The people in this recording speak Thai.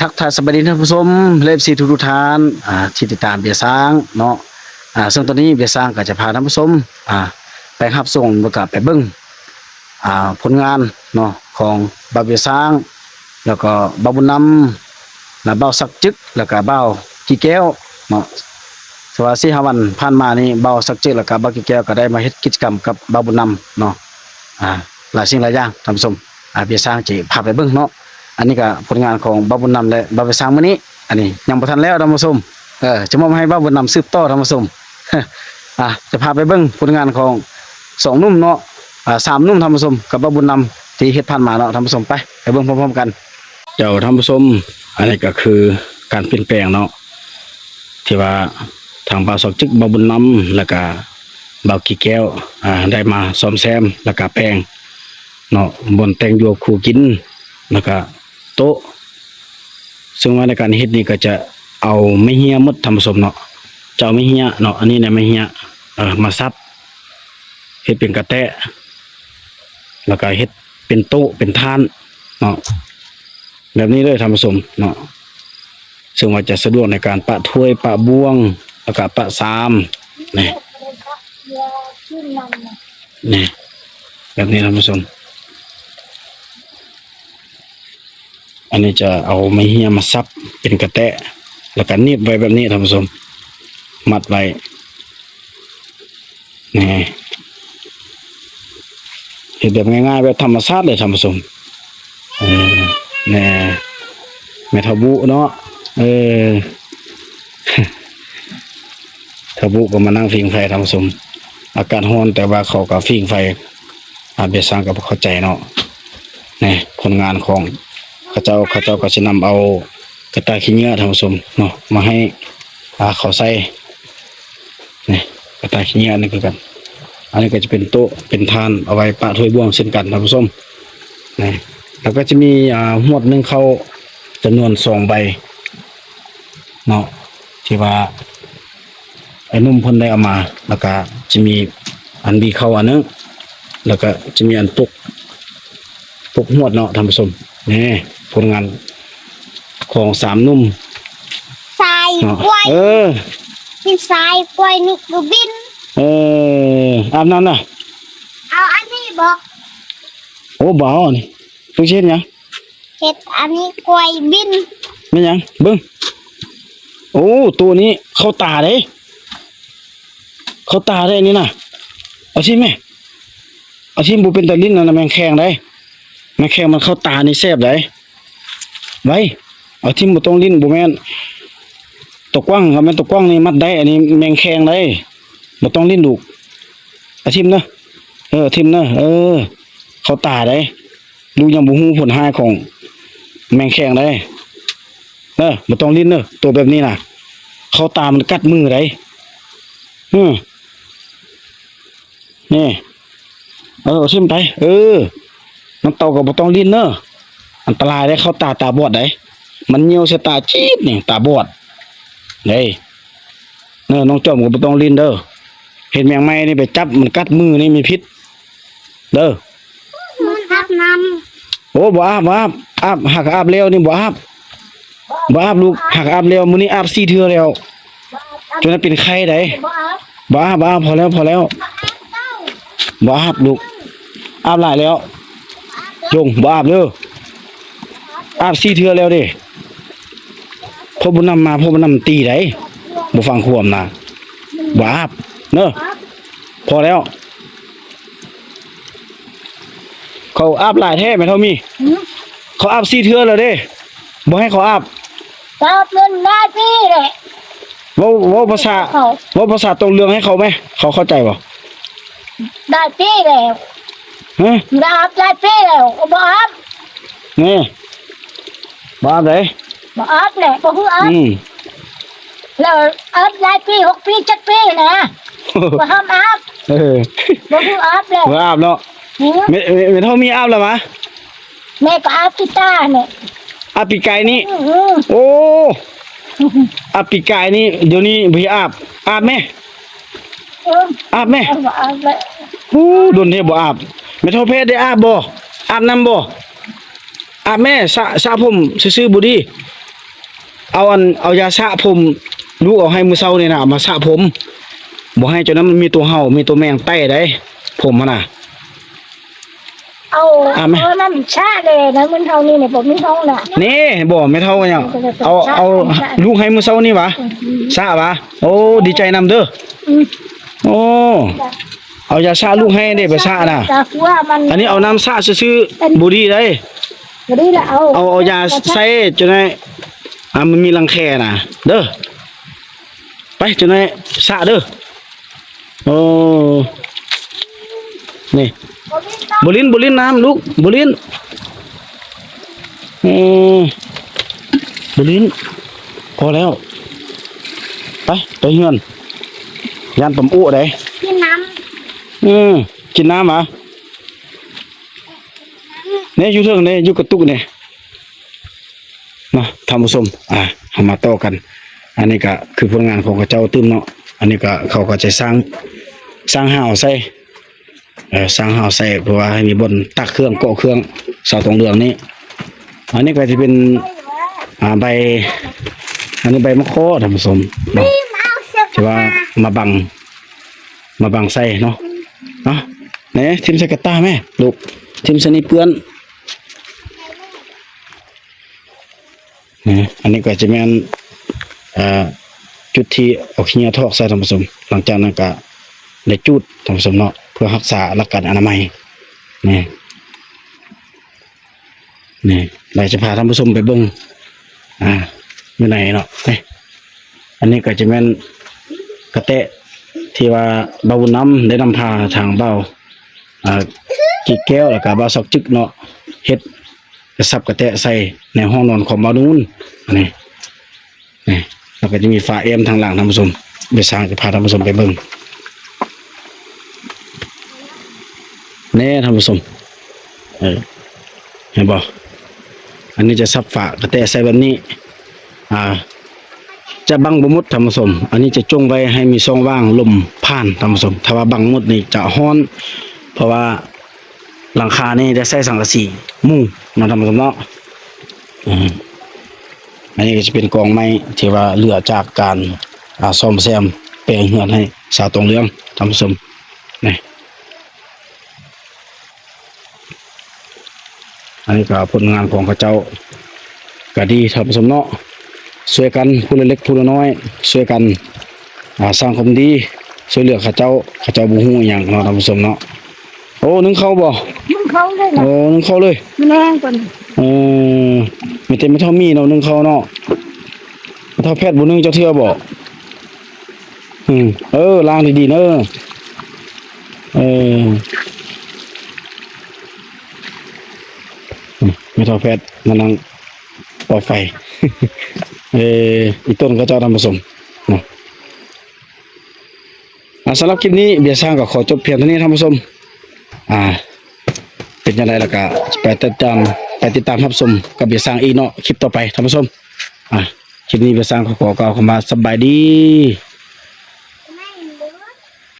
ทักทายสวัสดีท่านผู้ชมเลฟซีทุกทุกท่านที่ติดตามเบียร์ช้างเนาะซึ่งตอนนี้เบียร์ช้างก็จะพาท่านผู้ชมไปรับส่งแล้วก็ไปเบิ่งผลงานเนาะของบาวเบียร์ช้าง แล้วก็บาวบุญนำและบาวสักจึก แล้วก็บาวกี่แก้วเนาะสวัสดีห้าวันผ่านมานี่บาวสักจึกแล้วก็บาวกี่แก้วก็ได้มาเฮ็ดกิจกรรมกับบาวบุญนำเนาะหลายสิ่งหลายอย่างท่านผู้ชมเบียร์ช้างจะพาไปเบิ่งเนาะ อันนี้ก็ผลงานของบ้าบุญนำและบ้าวไปสร้างมื้อนี้ อันนี้ยังบ่ทันแล้วท่านผู้ชมเออจะมอบให้บ้าบุญนำสืบต่อท่านผู้ชมอะจะพาไปเบิ่งผลงานของสองนุ่มเนาะอ่าสามนุ่มท่านผู้ชมกับบ้าบุญนำที่เฮ็ดผ่านมาเนาะท่านผู้ชมไปไปเบิ่งพร้อมๆกันเจ้าท่านผู้ชมอันนี้ก็คือการเปลี่ยนแปลงเนาะที่ว่าทางบ่าสอกจึกบาบุญนำแล้วก็บากีแก้วอ่าได้มาซ่อมแซมแล้วก็แปลงเนาะบนแต่งยัวคู่กินแล้วก็ โต๊ะ ซึ่งว่าในการเฮ็ดนี่ก็จะเอาไม่เฮียมดทำผสมเนาะจะเอาไม่เฮียเนาะอันนี้เนี่ยไม่เฮียเออมาซับเฮ็ดเป็นกระแตะแล้วก็เฮ็ดเป็นโต๊ะเป็นท่านเนาะแบบนี้เลยทำผสมเนาะซึ่งว่าจะสะดวกในการปะถ้วยปะบ่วงแล้วก็ปะซามนี่นี่แบบนี้ทำผสม อันนี้จะเอาไม้เฮียมาซับเป็นกระแตะ แล้วก็หนียบไว้แบบนี้ท่านผู้ชมมัดไว้นี่เห็นแบบง่ายๆแบบธรรมชาติเลยท่านผู้ชมเออแน่แม่ทบุเนาะเออทบุก็มานั่งฟิงไฟท่านผู้ชมอากาศร้อนแต่ว่าเขาก็ฟิงไฟอาเบสร้างก็บ่เข้าใจเนาะนี่ผลงานของ ขาเจ้าเขาเจ้าก็จะนำเอากระต่ายขี้เงื่อท่านผู้ชมเนาะมาให้าเขาใส่นี่กระต่ายขี้เงื่อนี่คือกัน อันนี้ก็จะเป็นโต๊ะเป็นทานเอาไว้ปะถ้วยบ่วงเช่นกันท่านผู้ชมนี่แล้วก็จะมีอ่าหมวดหนึ่งเขาจำนวนสองใบเนาะที่ว่าไอ้นุ่มพ่นได้เอามา แล้วก็จะมีอันบีเข้าอันนึงแล้วก็จะมีอันตุก ปกหวดเนาะท่านผู้ชมนี่ผลงานของสามหนุ่มทรายเนาะกล้วยเออกินทรายกล้วยนุกดูบิน เอออาบน้ำนะเอาอันนี้บอกโอ้บ่าวนี่ทุกเช่นยังเห็ดอันนี้กล้วยบินไม่ยังเบิ้งโอ้ตัวนี้เข้าตาเด้เข้าตาได้นี่นะเอาชิมไหมเอาชิมบุเป็นตะลิ้นนะนะแมงแข้งได้ แมงแข้งมันเข้าตานี่แซ่บได้ไว้เอาทิมบุตรงลิ้นบุแมนตกกว้างครับแม่ตกกว้างนี่มัดได้ อันนี้แมงแข้งได้บุต้องลิ้นลูกอาทิมเนอะเออทิมเนอะเออ เข้าตาได้ดูยังบุหูผลหายของ แมงแขงได้เนอะบ่ต้องลิ้นเนอะตัวแบบนี้น่ะ เข้าตามันกัดมือได้อืมนี่ เออทิมไป เออ มันเต่ากับบ่ต้องลิ้นเนอะอันตรายได้เข้าตาตาบอดได้มันเหี่ยวใส่ตาจี๊ดนี่ตาบอดเด้เนอะน้องจอมก็บ่ต้องลิ้นเด้อเห็นแมงไม้นี่ไปจับมันกัดมือนี่มีพิษ เด้อมันอาบน้โอ้บ่อาบบ่อาบอาบหักอาบเร็วนี่บ่อาบบ่อาบลูกหักอาบเร็วมื้อนี้อาบสี่เทื่อแล้วจนนั้นเป็นไข้ได้ำบอกบ่อาบบ่อาบพอแล้วพอแล้วบ่อาบลูกอาบหลายแล้ว จงบ่อาบเด้ออาบสี่เทื่อแล้วเด้พ่อบุญนำมาพ่อบุญนำตีได้บ่ฟังความนะบ่อาบเด้อพอแล้ว เขาอาบหลายแท้แม่เท่ามีเขาอาบสี่เทื่อแล้วเด้บ่ให้เขาอาบก็เป็นได้พี่เลยเว้าเว้าภาษาเขาเว้าภาษาตรงเรื่องให้เขาไหมเขาเข้าใจบ่ได้พี่แล้ว ฮะได้อาบได้พี่แล้วบอกอาบนี่บ่อาบเลยบอกอาบแหละบอกคืออาบอืมแล้วอาบได้พี่หกปีเจ็ดปีนะบอกห้ามอาบเออบอกคืออาบแล้วบ่อาบเนาะหือเมเมเมเท่ามีอาบแล้วมะแม่ก็อาบกีตาร์เนี่ยอาบปีกายนี่อื้อหือโอ้อาบปีกายนี่เดี๋ยวนี้บ่ให้อาบอาบไหมเอออาบไหมเอาบอกอาบเลยโอ้โดนเทบ่อาบ แม่เท่าเพศได้อาบบ่อาบน้ำบ่อะแม่สระสระผมซื่อๆบ่ดีเอาอันเอายาสระผมลูกเอาให้มื้อเช้านี่น่ะเอามาสระผมบ่ให้จนนั้นมันมีตัวเห่ามีตัวแมงไต้ได้ ผมมันน่ะเอาอะแม่เอาน้ำชาเลยนะมันเท่านี้เนี่ยผมไม่ท้องน่ะนี่บ่ไม่เท่ากันหยังเอาเอาลูกให้มื้อเช้านี่หวะสระหวะโอ้ดีใจนำเด้ออืมโอ้ เอายาสระลูกให้ได้ไปสระน่ะแต่ว่ามันอันนี้เอาน้ำสระซื่อๆบ่ดีได้ก็ดีละเอาเอาเอายาใส่จนได้อ่ามันมีรังแคน่ะ เด้อไปจนได้สระเด้อโอ้นี่ผมไม่ต้องบุลินบุลินน้ำลูกบุลินอืมบุลินพอแล้ว ไปไปเฮือนยานปั๊มอ้ได้กินน้ อืมกินน้ำเหรอเนี่ยอยู่เทิงเนี่ยอยู่กระตุกเนี่ยมาทำผสมอ่าเอามาต่อกัน อันนี้ก็คือผลงานของกระเจ้าตื้มเนาะอันนี้ก็เขาก็จะสร้างสร้างห้าวใส่เออสร้างห้าวใส่เพราะว่าให้มีบนตักเครื่องเกาะเครื่องเสาตรงเรืองนี้อันนี้ก็จะเป็นอ่าใบ อันนี้ใบมะขอทำผสมเนาะที่ว่ามาบังมาบังใส่เนาะ ไหนทิมใส่กระตาแม่ลูกทิมสนี่เปื้อนนี่อันนี้ก็จะแม่นอ่อจุดที่เอาขี้ยาทอกใส่ทำผสม หลังจากนั้นก็ได้จุดทำผสมเนาะเพื่อรักษาหลักการอนามัยนี่นี่เราจะพาท่านผู้ชมไปบ่งอ่าอยู่ไหนเนาะนี่อันนี้ก็จะแม่นกระเตะที่ว่าเบาน้ำได้นำพาทางเบา อ่ากีแก้วแล้วก็เบาซอกจึกเนาะเฮ็ดกระซับกระเตะใส่ในห้องนอนของเบานูนนนี้นี่แล้วก็จะมีฝาเอ็มทางหลังท่านผู้ชมเดี๋ยวสร้างจะพาท่านผู้ชมไปเบิ่งแน่ท่านผู้ชมเออเห็นบ่อันนี้จะซับฝากระเตะใส่แบบนี้ อ่า จะบังบมุดธรรมสม อันนี้จะจงไว้ให้มีช่องว่างลมผ่านธรรมสม ถ้าว่าบังมุดนี่จะฮ้อน เพราะว่าหลังคานี่ได้ใส่สังกะสีมุงเนาะธรรมสมเนาะอืมอันนี้ก็จะเป็นกองไม้ที่ว่าเหลือจากการอาซ่อมแซมแปลงเฮือนให้สาวตรงเรื่องธรรมสมนี่อันนี้ก็ผลงานของเขาเจ้าก็ดีธรรมสมเนาะช่วยกันผู้เล็กผู้น้อยช่วยกันสร้างความดีช่วยเหลือข้าเจ้าข้าเจ้าบุหูอย่างเนาะท่านผู้ชมเนาะ โอ้นึงเข้าบ่มึงเขาเลยนะโอ้นึงเข้าเลยมันแรงกว่าเออมีแต่ไม่เท่ามีเนาะนึงเข้าเนาะไม่เท่าแพทย์บ่นึงเจ้าเทื่อบ่อืมเออล้างดีๆเนอะเอออืมไม่เท่าแพทย์มานั่งปล่อยไฟ เอออีต้นก็เจ้าทำผสมเนาะอ่าสำหรับคลิปนี้เบียร์สร้างก็ขอจบเพียงเท่านี้ท่านผู้ชม อ่า เป็นยังไงล่ะก็ไปติดตามไปติดตามรับชมกับเบียร์สร้างอีกเนาะคลิปต่อไปท่านผู้ชมอ่าคลิปนี้เบียร์สร้างขอขอกล่าวคำว่าสบายดี